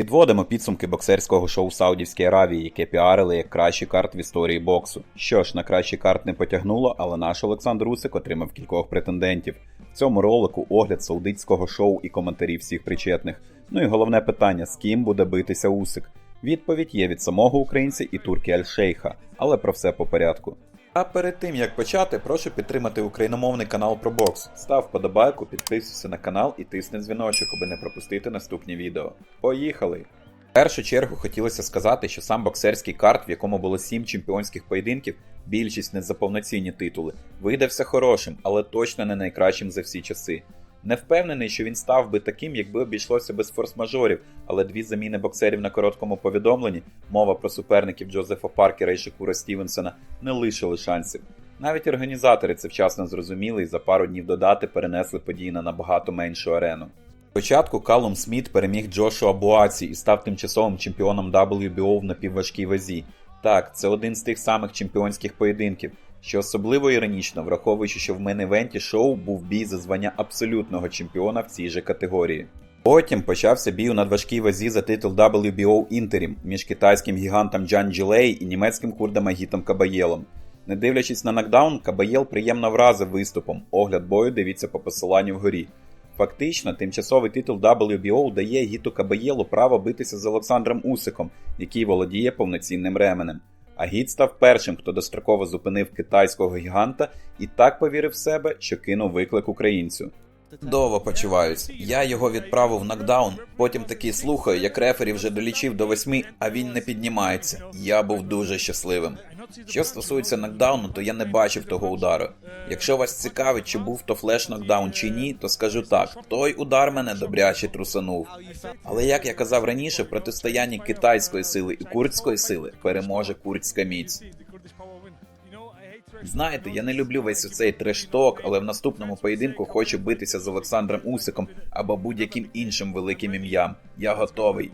Підводимо підсумки боксерського шоу Саудівській Аравії, яке піарили як кращий карт в історії боксу. Що ж, на кращий карт не потягнуло, але наш Олександр Усик отримав кількох претендентів. В цьому ролику огляд саудитського шоу і коментарі всіх причетних. Ну і головне питання: з ким буде битися Усик? Відповідь є від самого українця і турки Аль-Шейха, але про все по порядку. А перед тим як почати, прошу підтримати україномовний канал про бокс. Став подобайку, підписуйся на канал і тисни дзвіночок, аби не пропустити наступні відео. Поїхали! В першу чергу хотілося сказати, що сам боксерський карт, в якому було 7 чемпіонських поєдинків, більшість не за повноцінні титули, видався хорошим, але точно не найкращим за всі часи. Не впевнений, що він став би таким, якби обійшлося без форс-мажорів, але дві заміни боксерів на короткому повідомленні, мова про суперників Джозефа Паркера і Шакура Стівенсона, не лишили шансів. Навіть організатори це вчасно зрозуміли і за пару днів додати перенесли події на набагато меншу арену. Спочатку Калум Сміт переміг Джошуа Буаці і став тимчасовим чемпіоном WBO в напівважкій вазі. Так, це один з тих самих чемпіонських поєдинків, що особливо іронічно, враховуючи, що в мейн-івенті шоу був бій за звання абсолютного чемпіона в цій же категорії. Потім почався бій у надважкій вазі за титул WBO Інтерім між китайським гігантом Джан Джилей і німецьким курдом Агітом Кабаєлом. Не дивлячись на нокдаун, Кабаєл приємно вразив виступом. Огляд бою дивіться по посиланню вгорі. Фактично, тимчасовий титул WBO дає Гіту Кабаєлу право битися з Олександром Усиком, який володіє повноцінним ременем. А гід став першим, хто достроково зупинив китайського гіганта і так повірив в себе, що кинув виклик українцю. Довго почуваюсь. Я його відправив нокдаун, потім таки слухаю, як рефері вже долічив до восьми, а він не піднімається. Я був дуже щасливим. Що стосується нокдауну, то я не бачив того удару. Якщо вас цікавить, чи був то флеш нокдаун чи ні, то скажу так: той удар мене добряче трусанув. Але як я казав раніше, в протистоянні китайської сили і курдської сили переможе курдська міць. Знаєте, я не люблю весь цей трешток, але в наступному поєдинку хочу битися з Олександром Усиком або будь-яким іншим великим ім'ям. Я готовий.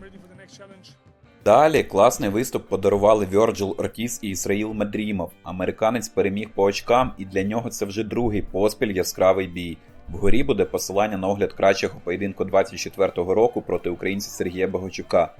Далі класний виступ подарували Вьорджил Ортіс і Ісраїл Медрімов. Американець переміг по очкам, і для нього це вже другий поспіль яскравий бій. Вгорі буде посилання на огляд кращого поєдинку 24-го року проти українця Сергія Богачука.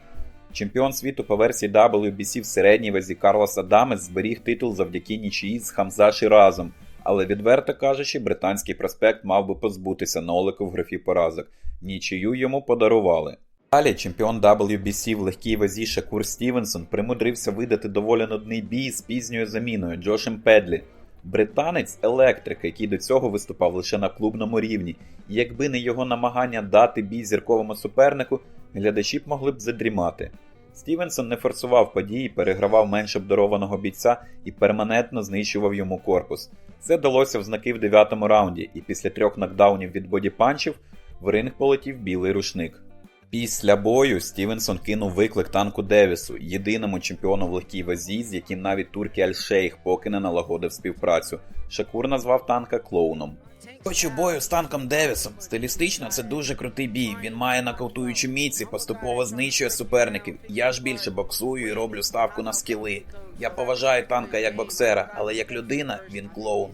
Чемпіон світу по версії WBC в середній вазі Карлос Адамес зберіг титул завдяки нічиї з Хамза Ширазом, але відверто кажучи, британський проспект мав би позбутися нолику в графі поразок. Нічию йому подарували. Далі чемпіон WBC в легкій вазі Шакур Стівенсон примудрився видати доволі нудний бій з пізньою заміною Джошем Педлі. Британець електрика, який до цього виступав лише на клубному рівні, і якби не його намагання дати бій зірковому супернику, глядачі б могли б задрімати. Стівенсон не форсував події, перегравав менш обдарованого бійця і перманентно знищував йому корпус. Це далося в знаки в дев'ятому раунді, і після трьох нокдаунів від бодіпанчів в ринг полетів білий рушник. Після бою Стівенсон кинув виклик танку Девісу, єдиному чемпіону в легкій вазі, з яким навіть турки Аль-Шейх поки не налагодив співпрацю. Шакур назвав танка клоуном. Хочу бою з танком Девісом. Стилістично це дуже крутий бій. Він має нокаутуючу міці, поступово знищує суперників. Я ж більше боксую і роблю ставку на скіли. Я поважаю танка як боксера, але як людина він клоун.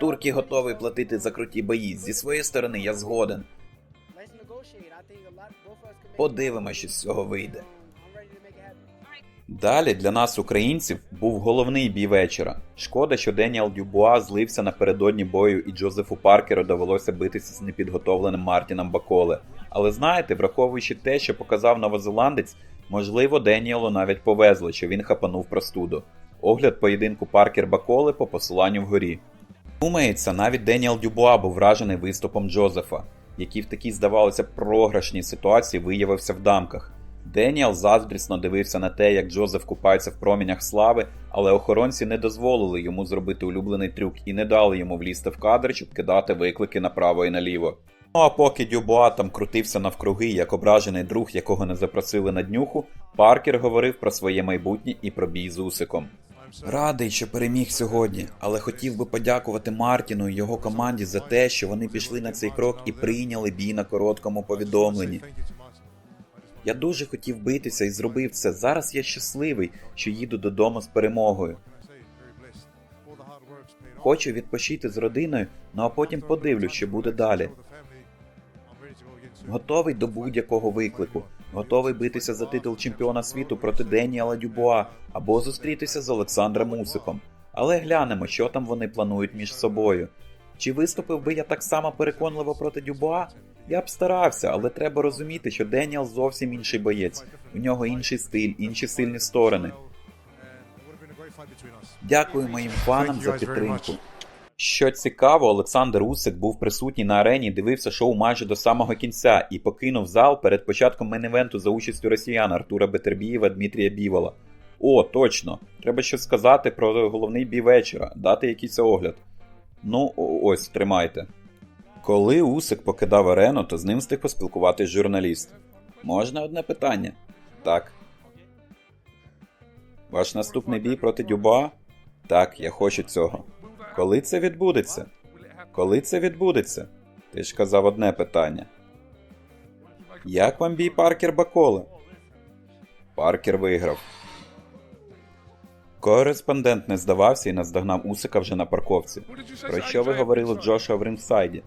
Турки готові платити за круті бої. Зі своєї сторони я згоден. Подивимося, що з цього вийде. Далі для нас, українців, був головний бій вечора. Шкода, що Деніел Дюбуа злився напередодні бою, і Джозефу Паркеру довелося битися з непідготовленим Мартіном Баколе. Але знаєте, враховуючи те, що показав новозеландець, можливо, Деніелу навіть повезло, що він хапанув простуду. Огляд поєдинку Паркер Баколи по посиланню вгорі. Думається, навіть Деніел Дюбуа був вражений виступом Джозефа, який в такій, здавалося, програшній ситуації виявився в дамках. Деніел заздрісно дивився на те, як Джозеф купається в промінях слави, але охоронці не дозволили йому зробити улюблений трюк і не дали йому влізти в кадр, щоб кидати виклики направо і наліво. Ну а поки Дюбуа там крутився навкруги, як ображений друг, якого не запросили на днюху, Паркер говорив про своє майбутнє і про бій з Усиком. Радий, що переміг сьогодні, але хотів би подякувати Мартіну і його команді за те, що вони пішли на цей крок і прийняли бій на короткому повідомленні. Я дуже хотів битися і зробив це. Зараз я щасливий, що їду додому з перемогою. Хочу відпочити з родиною, ну а потім подивлюсь, що буде далі. Готовий до будь-якого виклику, готовий битися за титул чемпіона світу проти Деніела Дюбуа або зустрітися з Олександром Усиком. Але глянемо, що там вони планують між собою. Чи виступив би я так само переконливо проти Дюбуа? Я б старався, але треба розуміти, що Деніел зовсім інший боєць. У нього інший стиль, інші сильні сторони. Дякую моїм фанам за підтримку. Що цікаво, Олександр Усик був присутній на арені, дивився шоу майже до самого кінця і покинув зал перед початком мейн-івенту за участю росіян Артура Бетербієва Дмитрія Бівола. О, точно! Треба щось сказати про головний бій вечора, дати якийсь огляд. Ну, ось, тримайте. Коли Усик покидав арену, то з ним встиг поспілкуватись журналіст. Можна одне питання? Так. Ваш наступний бій проти Дюба? Так, я хочу цього. Коли це відбудеться? Коли це відбудеться? Ти ж казав одне питання. Як вам бій Паркер Баколе? Паркер виграв. Кореспондент не здавався і наздогнав Усика вже на парковці. Про що ви говорили з Джошуа в рингсайді?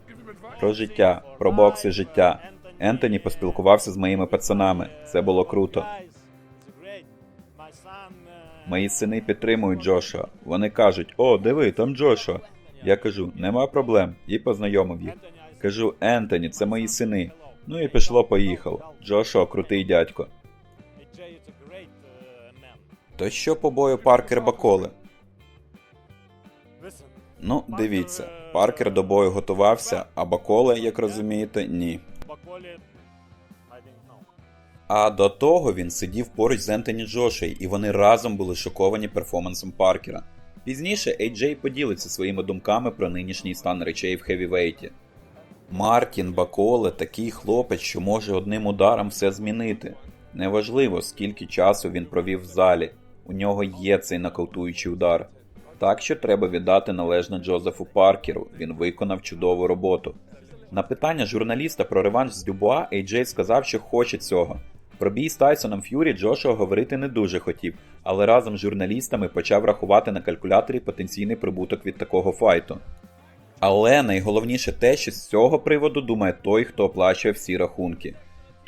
Про життя, про бокс і життя. Ентоні поспілкувався з моїми пацанами. Це було круто. Мої сини підтримують Джошуа. Вони кажуть: О, диви, там Джошуа. Я кажу, нема проблем, і познайомив їх. Кажу, Ентоні, це мої сини. Ну і пішло, поїхало. Джошуа крутий дядько. То що по бою Паркер Баколи? Ну, дивіться, Паркер до бою готувався, а Баколе, як розумієте, ні. А до того він сидів поруч з Ентоні Джошей, і вони разом були шоковані перформансом Паркера. Пізніше Ейджей поділиться своїми думками про нинішній стан речей в хевівейті. Мартін Баколе такий хлопець, що може одним ударом все змінити. Неважливо, скільки часу він провів в залі, у нього є цей нокаутуючий удар. Так що треба віддати належне Джозефу Паркеру, він виконав чудову роботу. На питання журналіста про реванш з Дюбуа Ейджей сказав, що хоче цього. Про бій з Тайсоном Ф'юрі Джошуа говорити не дуже хотів, але разом з журналістами почав рахувати на калькуляторі потенційний прибуток від такого файту. Але найголовніше те, що з цього приводу думає той, хто оплачує всі рахунки.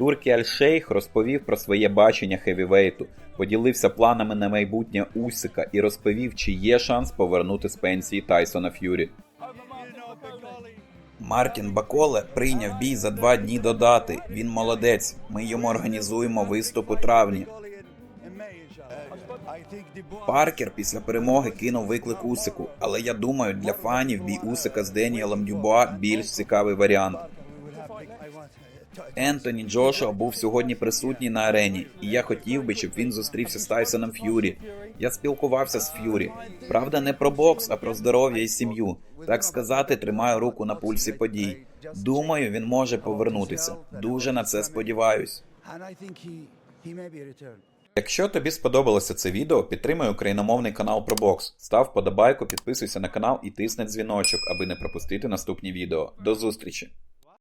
Туркі Аль-Шейх розповів про своє бачення хевівейту, поділився планами на майбутнє Усика і розповів, чи є шанс повернути з пенсії Тайсона Ф'юрі. Мартін Баколе прийняв бій за два дні до дати. Він молодець. Ми йому організуємо виступ у травні. Паркер після перемоги кинув виклик Усику, але я думаю, для фанів бій Усика з Деніелом Дюбуа більш цікавий варіант. Ентоні Джошуа був сьогодні присутній на арені, і я хотів би, щоб він зустрівся з Тайсоном Ф'юрі. Я спілкувався з Ф'юрі. Правда, не про бокс, а про здоров'я і сім'ю. Так сказати, тримаю руку на пульсі подій. Думаю, він може повернутися. Дуже на це сподіваюсь. Якщо тобі сподобалося це відео, підтримай україномовний канал про бокс. Став подобайку, підписуйся на канал і тисни дзвіночок, аби не пропустити наступні відео. До зустрічі!